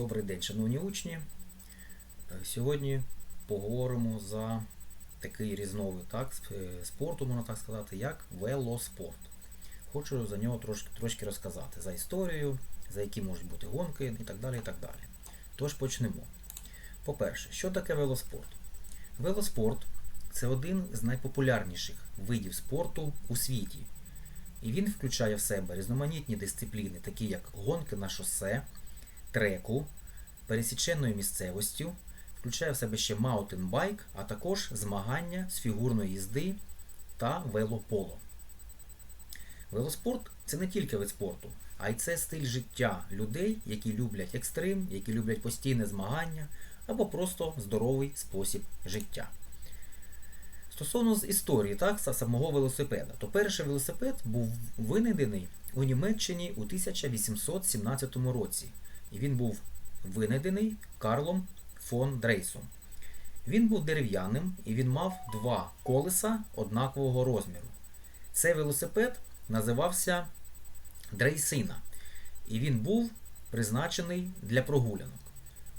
Добрий день, шановні учні. Е, Сьогодні поговоримо за такий різновид так, е, спорту, можна так сказати, як велоспорт. Хочу за нього трошки, трошки розказати за історію, за які можуть бути гонки і так далі. і так далі. Тож почнемо. По-перше, що таке велоспорт? Велоспорт це один з найпопулярніших видів спорту у світі. І він включає в себе різноманітні дисципліни, такі як гонки на шосе, треку, пересіченою місцевостю, включає в себе ще маунтинбайк, а також змагання з фігурної їзди та велополо. Велоспорт це не тільки вид спорту, а й це стиль життя людей, які люблять екстрим, які люблять постійне змагання або просто здоровий спосіб життя. Стосовно з історії так, самого велосипеда, то перший велосипед був винайдений у Німеччині у 1817 році. І він був винайдений Карлом фон Дрейсом. Він був дерев'яним і він мав два колеса однакового розміру. Цей велосипед називався Дрейсина, і він був призначений для прогулянок.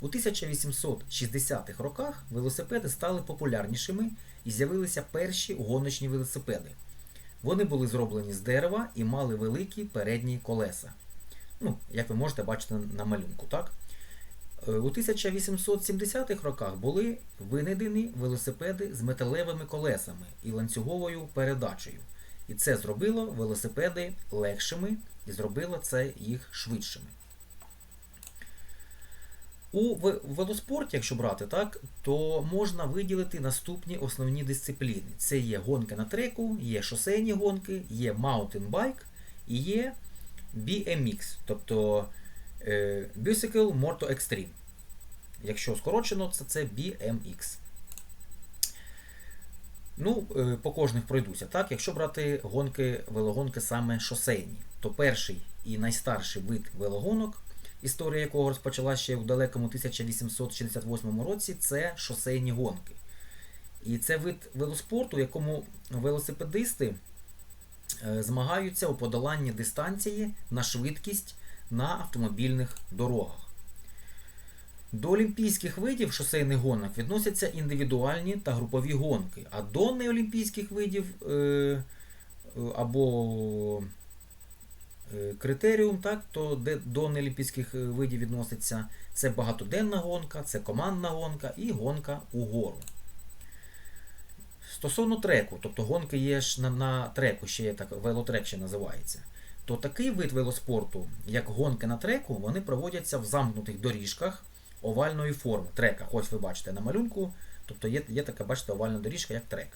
У 1860-х роках велосипеди стали популярнішими і з'явилися перші гоночні велосипеди. Вони були зроблені з дерева і мали великі передні колеса. Ну, як ви можете бачити на малюнку, так? Е, У 1870-х роках були винайдені велосипеди з металевими колесами і ланцюговою передачею. І це зробило велосипеди легшими і зробило це їх швидшими. У велоспорті, якщо брати, так, то можна виділити наступні основні дисципліни. Це є гонки на треку, є шосейні гонки, є маунтинбайк і є BMX, тобто е, Bicycle Moto Extreme. Якщо скорочено, це, це BMX. Ну, е, по кожних пройдуся. Так, якщо брати гонки, велогонки саме шосейні, то перший і найстарший вид велогонок, історія якого розпочалася ще у далекому 1868 році, це шосейні гонки. І це вид велоспорту, в якому велосипедисти змагаються у подоланні дистанції на швидкість на автомобільних дорогах. До олімпійських видів шосейних гонок відносяться індивідуальні та групові гонки, а до неолімпійських видів е, е, або е, критеріум, так, то до неолімпійських е, видів відноситься це багатоденна гонка, це командна гонка і гонка угору. Стосовно треку, тобто гонки є ж на, на треку, ще є так, велотрек ще називається, то такий вид велоспорту, як гонки на треку, вони проводяться в замкнутих доріжках овальної форми, трека. Ось ви бачите на малюнку, тобто є, є така, бачите, овальна доріжка, як трек.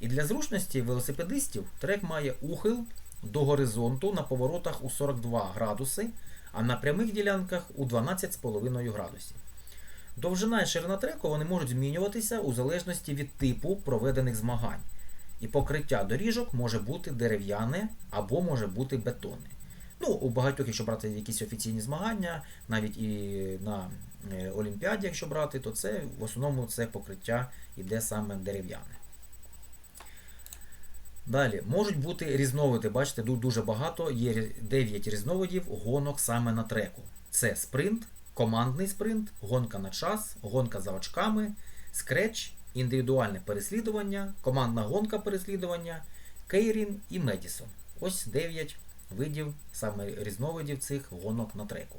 І для зручності велосипедистів трек має ухил до горизонту на поворотах у 42 градуси, а на прямих ділянках у 12,5 градусів. Довжина і ширина треку вони можуть змінюватися у залежності від типу проведених змагань. І покриття доріжок може бути дерев'яне або може бути бетонне. Ну, у багатьох, якщо брати якісь офіційні змагання, навіть і на е, Олімпіаді, якщо брати, то це в основному це покриття йде саме дерев'яне. Далі, можуть бути різновиди, бачите, ду- дуже багато, є 9 різновидів гонок саме на треку. Це спринт, командний спринт, гонка на час, гонка за очками, скреч, індивідуальне переслідування, командна гонка переслідування, кейрін і медісон. Ось 9 видів, саме різновидів цих гонок на треку.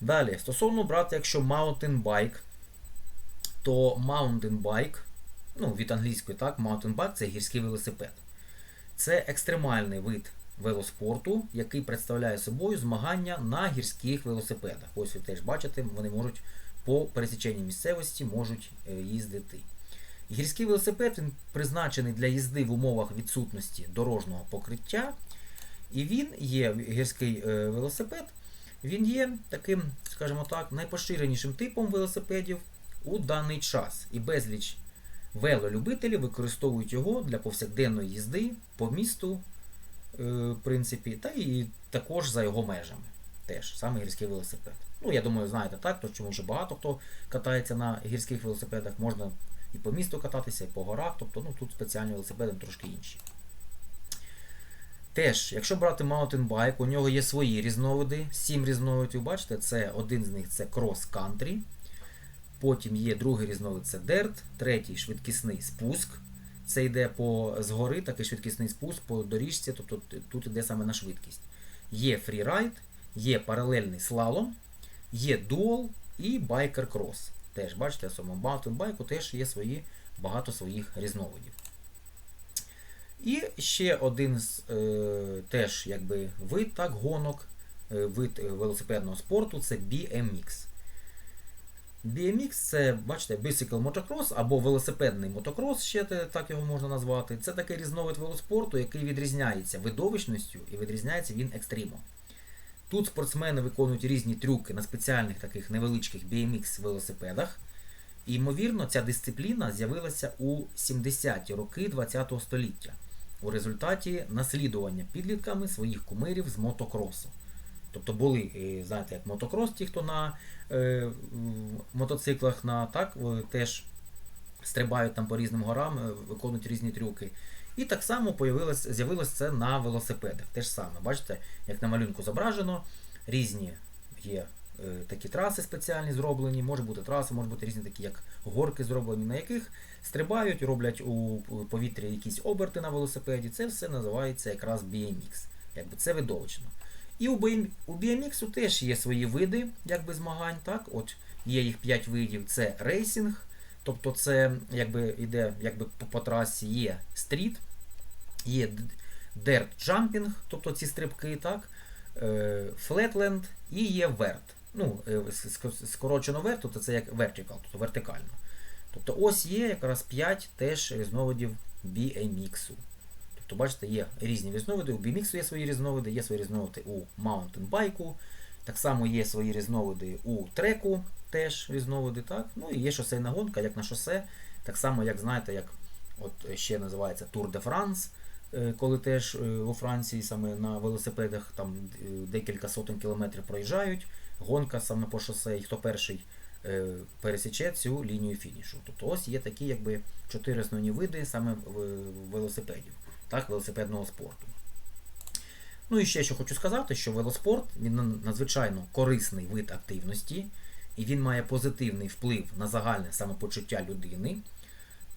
Далі, стосовно брати, якщо mountain bike, то mountain bike, ну, від англійської так, mountain bike це гірський велосипед. Це екстремальний вид велоспорту, який представляє собою змагання на гірських велосипедах. Ось ви теж бачите, вони можуть по пересіченні місцевості можуть е, їздити. Гірський велосипед він призначений для їзди в умовах відсутності дорожнього покриття. І він є гірський е, велосипед, він є таким, скажімо так, найпоширенішим типом велосипедів у даний час. І безліч велолюбителів використовують його для повсякденної їзди по місту, в принципі, та і також за його межами. Теж саме гірський велосипед. Ну, я думаю, знаєте так, то чому вже багато хто катається на гірських велосипедах, можна і по місту кататися, і по горах, тобто ну, тут спеціальні велосипеди трошки інші. Теж, якщо брати маунтинбайк, у нього є свої різновиди, сім різновидів, бачите, це один з них це крос-кантрі. Потім є другий різновид це дерт, третій швидкісний спуск. Це йде по згори, такий швидкісний спуск по доріжці, тобто тут йде саме на швидкість. Є фрірайд, є паралельний слалом, є дуал і байкер крос. Теж бачите, в самому маунтинбайку теж є свої, багато своїх різновидів. І ще один з е, теж якби вид так, гонок, е, вид е, велосипедного спорту це BMX. BMX це, бачите, Bicycle Motocross або велосипедний мотокрос, ще так його можна назвати. Це такий різновид велоспорту, який відрізняється видовищністю і відрізняється він екстримом. Тут спортсмени виконують різні трюки на спеціальних таких невеличких BMX велосипедах. І, ймовірно, ця дисципліна з'явилася у 70-ті роки ХХ століття у результаті наслідування підлітками своїх кумирів з мотокросу. Тобто були, е, знаєте, як мотокрос, ті, хто на е, мотоциклах на так теж стрибають там по різним горам, е, виконують різні трюки. І так само з'явилось це на велосипедах. Те ж саме, бачите, як на малюнку зображено, різні є е, такі траси спеціальні зроблені, може бути траси, може бути різні такі, як горки зроблені, на яких стрибають, роблять у повітрі якісь оберти на велосипеді. Це все називається якраз BMX. Якби це видовищно. І у BM у BMX теж є свої види якби, змагань. Так? От є їх 5 видів: це рейсинг, тобто це якби йде якби, по, трасі, є стріт, є дерт джампінг, тобто ці стрибки, так? е, флетленд і є верт. Ну, е, скорочено верт, тобто це як vertical, тобто вертикально. Тобто ось є якраз 5 теж різновидів BMX. Тобто, бачите, є різні різновиди. У BMX є свої різновиди, є свої різновиди у маунтинбайку. Так само є свої різновиди у треку, теж різновиди, так? Ну і є шосейна гонка, як на шосе, так само, як знаєте, як от ще називається Tour de France, е, коли теж е, у Франції саме на велосипедах там е, декілька сотень кілометрів проїжджають. Гонка саме по шосе, і хто перший пересіче цю лінію фінішу. Тобто ось є такі якби чотири основні види саме велосипедів, так, велосипедного спорту. Ну і ще що хочу сказати, що велоспорт він надзвичайно корисний вид активності, і він має позитивний вплив на загальне самопочуття людини.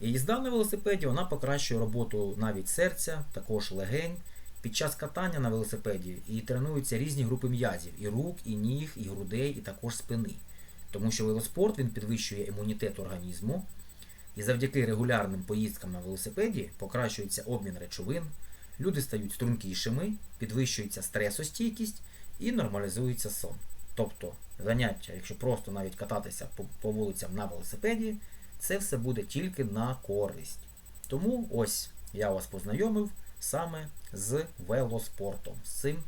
І їзда на велосипеді вона покращує роботу навіть серця, також легень. Під час катання на велосипеді і тренуються різні групи м'язів і рук, і ніг, і грудей, і також спини. Тому що велоспорт він підвищує імунітет організму, і завдяки регулярним поїздкам на велосипеді покращується обмін речовин, люди стають стрункішими, підвищується стресостійкість і нормалізується сон. Тобто заняття, якщо просто навіть кататися по, по вулицям на велосипеді, це все буде тільки на користь. Тому ось я вас познайомив саме з велоспортом, з цим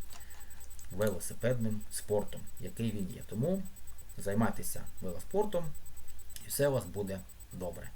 велосипедним спортом, який він є. Тому займайтеся велоспортом і все у вас буде добре.